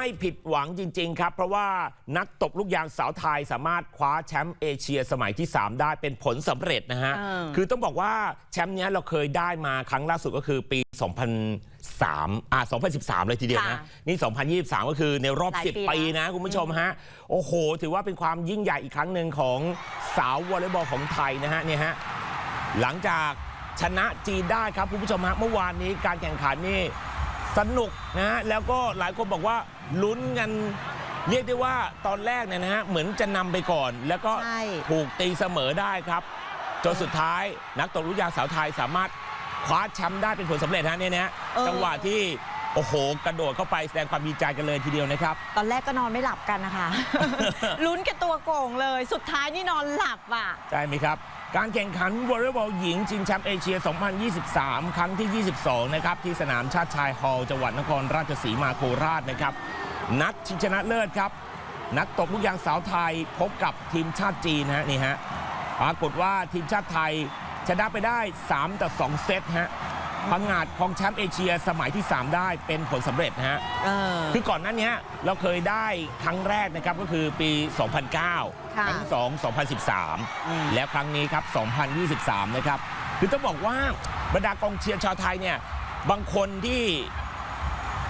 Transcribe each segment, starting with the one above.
ไม่ผิดหวังจริง ๆ ครับ เพราะว่านักตบลูกยางสาวไทยสามารถคว้าแชมป์เอเชียสมัยที่ 3 ได้เป็นผลสำเร็จนะฮะเออคือต้องบอกว่าแชมป์เนี้ยเราเคยได้มาครั้งล่าสุดก็คือปี 2003อ่า2013 เลยทีเดียวนะค่ะนี่ 2023 ก็คือในรอบหลายปี10 ปีแล้วนะ คุณผู้ชมฮะ โอ้โห ถือว่าเป็นความยิ่งใหญ่อีกครั้งหนึ่งของสาววอลเลย์บอลของไทยนะฮะเนี่ยฮะหลังจากชนะจีนได้ครับคุณผู้ชมฮะเมื่อวานนี้การแข่งขันนี่สนุกนะฮะแล้วก็หลายคนบอกว่า ลุ้นกันเรียกได้ว่าตอนแรกเนี่ยนะฮะเหมือนจะนำไปก่อน แล้วก็ใช่ ถูกตีเสมอได้ครับ จนสุดท้ายนักตบลูกยางสาวไทยสามารถคว้าแชมป์ได้เป็นผลสำเร็จฮะเนี่ยนะฮะเออ จังหวะที่โอ้โหกระโดดเข้าไปแสดงความดีใจกันเลยทีเดียวนะครับ ตอนแรกก็นอนไม่หลับกันนะคะ ลุ้นกันตัวโก่งเลย สุดท้ายนี่นอนหลับอะ ใช่ไหมครับ การแข่งขันวอลเลย์บอลหญิงชิงแชมป์เอเชีย 2023 ครั้งที่ 22 นะครับ ที่สนามชาติชายฮอลล์จังหวัดนครราชสีมาโคราชนะครับ นัดชิงชนะเลิศครับ นักตบลูกยางสาวไทยพบกับทีมชาติจีนฮะนี่ฮะปรากฏว่าทีมชาติไทยชนะไปได้ 3 ต่อ 2 เซตฮะ พังงาดของแชมป์เอเชียสมัยที่ 3 ได้เป็นผลสำเร็จนะฮะ เออ คือก่อนหน้านี้เราเคยได้ครั้งแรกนะครับก็คือปี 2009ค่ะครั้งที่2อืม 2013 แล้วครั้งนี้ครับ 2023 นะครับ คือต้องบอกว่าบรรดากองเชียร์ชาวไทยเนี่ย บางคนที่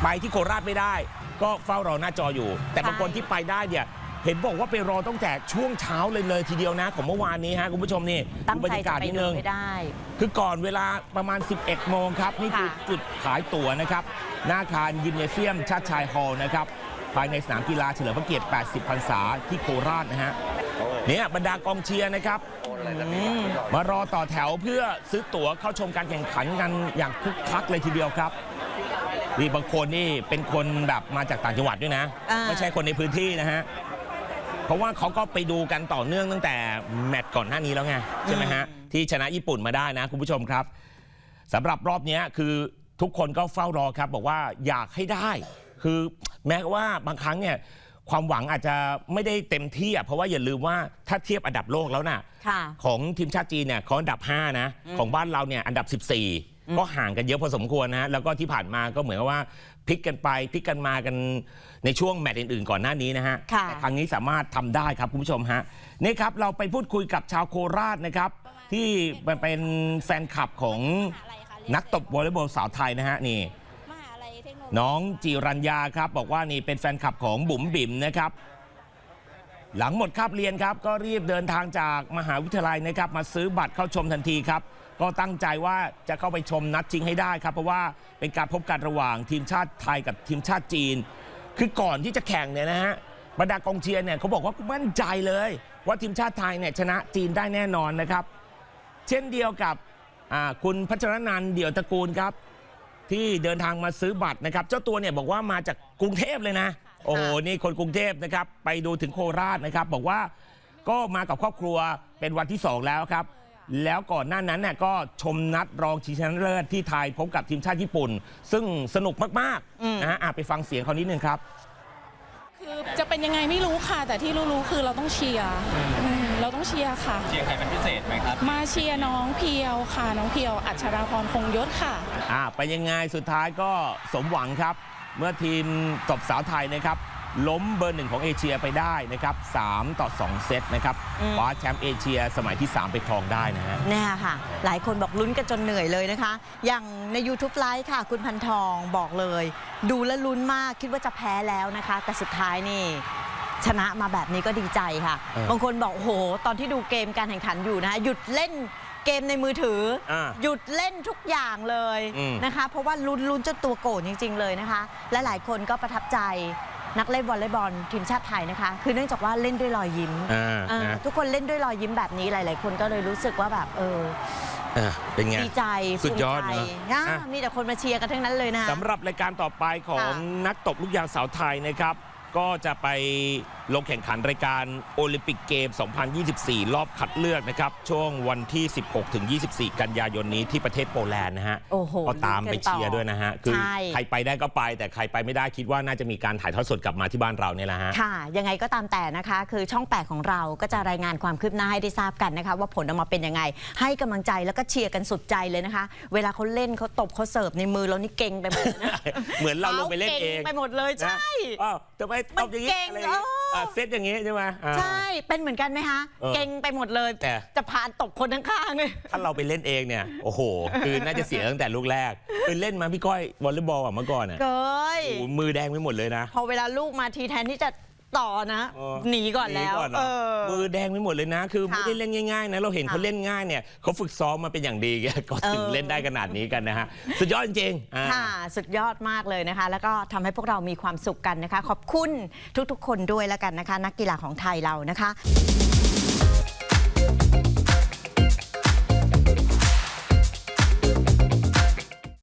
ไปที่โคราชไม่ได้ ก็เฝ้ารอหน้าจออยู่ แต่บางคนที่ไปได้เนี่ย เห็นบอกว่าไปรอตั้งแต่ช่วงเช้าเลยเลยทีเดียวนะ ของเมื่อวานนี้ฮะคุณผู้ชมนี่ตั้งดูบรใจรยาจะกาศไปนิดดูนึงให้ได้ คือก่อนเวลาประมาณ 11 โมงครับ นี่คือค่ะ จุดขายตั๋วนะครับ หน้าอาคารยิมเนเซียม ชาติชายฮอลล์นะครับ ภายในสนามกีฬาเฉลิมพระเกียรติ 80 พรรษาที่โคราชนะฮะเนี่ยบรรดากองเชียร์นะครับมารอต่อแถวเพื่อซื้อตั๋วเข้าชมการแข่งขันกันอย่างคึกคักเลยทีเดียวครับนี่บางคนนี่เป็นคนแบบมาจากต่างจังหวัดด้วยนะ อ่า ไม่ใช่คนในพื้นที่นะฮะ เพราะว่าเขาก็ไปดูกันต่อเนื่องตั้งแต่แมตช์ก่อนหน้านี้แล้วไงใช่ไหมฮะที่ชนะญี่ปุ่นมาได้นะคุณผู้ชมครับสำหรับรอบเนี้ยคือทุกคนก็เฝ้ารอครับ บอกว่าอยากให้ได้ คือแม้ว่าบางครั้งเนี่ยความหวังอาจจะไม่ได้เต็มที่อะเพราะว่าอย่าลืมว่าถ้าเทียบอันดับโลกแล้วน่ะค่ะของทีมชาติจีนเนี่ยเขาอันดับ 5 นะ ของบ้านเราเนี่ยอันดับ 14 ก็ห่างกันเยอะพอสมควรนะแล้วก็ที่ผ่านมาก็เหมือนกับว่าพลิกกันไปพลิกกันมากันในช่วงแมตช์อื่นๆ ก่อนหน้านี้นะฮะค่ะ แต่ครั้งนี้สามารถทำได้ครับคุณผู้ชมฮะนี่ครับเราไปพูดคุยกับชาวโคราชนะครับ ที่เป็นแฟนคลับของนักตบวอลเลย์บอลสาวไทยนะฮะนี่มหาลัยเทคโนโลยีน้องจิรัญญาครับ บอกว่านี่เป็นแฟนคลับของบุ๋มบิ๋มนะครับ หลังหมดคาบเรียนครับ ก็รีบเดินทางจากมหาวิทยาลัยนะครับ มาซื้อบัตรเข้าชมทันทีครับ ก็ตั้งใจว่าจะเข้าไปชมนัดจริงให้ได้ครับ เพราะว่าเป็นการพบกันระหว่างทีมชาติไทยกับทีมชาติจีน คือก่อนที่จะแข่งเนี่ยนะฮะบรรดากองเชียร์เนี่ยเขาบอกว่ามั่นใจเลย ว่าทีมชาติไทยเนี่ยชนะจีนได้แน่นอนนะครับ เช่นเดียวกับคุณพัชรนันเดี่ยวตระกูลครับ ที่เดินทางมาซื้อบัตรนะครับ เจ้าตัวเนี่ยบอกว่ามาจากกรุงเทพเลยนะ โอ้โหนี่คนกรุงเทพนะครับ ไปดูถึงโคราชนะครับ บอกว่าก็มากับครอบครัวเป็นวันที่2แล้วครับ แล้วก่อนหน้านั้นเนี่ยก็ชมนัดรองชิงชนะเลิศที่ไทยพบกับทีมชาติญี่ปุ่น ซึ่งสนุกมากอืมๆนะฮะอะไปฟังเสียงเขานิดนึงครับ คือจะเป็นยังไงไม่รู้ค่ะ แต่ที่รู้ๆคือเราต้องเชียร์อืมเราต้องเชียร์ค่ะ เชียร์ใครเป็นพิเศษไหมครับ มาเชียร์น้องเพียวค่ะ น้องเพียว อัชราพรคงยศค่ะ อ่าไปยังไงสุดท้ายก็สมหวังครับ เมื่อทีมตบสาวไทยนะครับล้มเบอร์หนึ่งของเอเชียไปได้นะครับ3ต่อ 2 เซตนะครับอืมคว้าแชมป์เอเชียสมัยที่ 3 ไปครองได้นะฮะเนี่ยค่ะ หลายคนบอกลุ้นกันจนเหนื่อยเลยนะคะ อย่างใน YouTube ไลฟ์ค่ะ คุณพันทองบอกเลย ดูแลวลุ้นมากคิดว่าจะแพ้แล้วนะคะ แต่สุดท้ายนี่ชนะมาแบบนี้ก็ดีใจค่ะเออบางคนบอกโอ้โห ตอนที่ดูเกมการแข่งขันอยู่นะคะหยุดเล่น เกมในมือถืออา หยุดเล่นทุกอย่างเลยอืมนะคะ เพราะว่าลุ้นลุ้นจนตัวโก่นจริง ๆ เลยนะคะ และหลายคนก็ประทับใจนักเล่นวอลเลย์บอลทีมชาติไทยนะคะ คือเนื่องจากว่าเล่นด้วยรอยยิ้มอ่าเออนะทุกคนเล่นด้วยรอยยิ้มแบบนี้หลาย ๆ คนก็เลยรู้สึกว่าแบบเอออะเป็นไง ดีใจสุดยอดภูมิใจเนอะอะอะมีแต่คนมาเชียร์กันทั้งนั้นเลยนะ สำหรับรายการต่อไปของค่ะนักตบลูกยางสาวไทยนะครับ ก็จะไป ลงแข่งขันรายการโอลิมปิกเกม 2024 รอบคัดเลือกนะครับ ช่วงวันที่ 16 ถึง 24 กันยายนนี้ที่ประเทศโปแลนด์นะฮะโอ้โหก็ตามไปเชียร์ด้วยนะฮะ คือใช่ ใครไปได้ก็ไป แต่ใครไปไม่ได้คิดว่าน่าจะมีการถ่ายทอดสดกลับมาที่บ้านเราเนี่ยแหละฮะ ค่ะ ยังไงก็ตามแต่นะคะ คือช่อง 8 ของเราก็จะรายงานความคืบหน้าให้ได้ทราบกันนะคะ ว่าผลออกมาเป็นยังไง ให้กำลังใจแล้วก็เชียร์กันสุดใจเลยนะคะ เวลาเขาเล่นเขาตบเขาเสิร์ฟในมือเรานี่เก่งไปหมดเลยนะ เหมือนเราลงไปเล่นเองไปหมดเลยใช่ นะอ้าวทำไมตบอย่างนี้มันเก่งอะไรอย่างงี้เออ อะเซตอย่างนี้ใช่ไหมอ่า ใช่ เป็นเหมือนกันไหมคะ เออเก่งไปหมดเลย แต่ จะพานตบคนข้างๆเลย ถ้าเราไปเล่นเองเนี่ยโอ้โห คือน่าจะเสียตั้งแต่ลูกแรกคือเล่นมาพี่ก้อยวอลเลย์บอลอะเมื่อก่อนอะเกยโอ้โหมือแดงไปหมดเลยนะ พอเวลาลูกมาทีแทนที่จะ ต่อนะ เออ หนีก่อนแล้วหก่เหรอเออ มือแดงไปหมดเลยนะ คือค่ะไม่ได้เล่นง่ายๆนะเราเห็นค่ะเขาเล่นง่ายเนี่ยเขาฝึกซ้อมมาเป็นอย่างดี ก็ถึงเออ เล่นได้ขนาดนี้กันนะฮะสุดยอดจริงๆอ่า ค่ะ สุดยอดมากเลยนะคะ แล้วก็ทำให้พวกเรามีความสุขกันนะคะ ขอบคุณทุกๆ คนด้วยแล้วกันนะคะ นักกีฬาของไทยเรานะคะ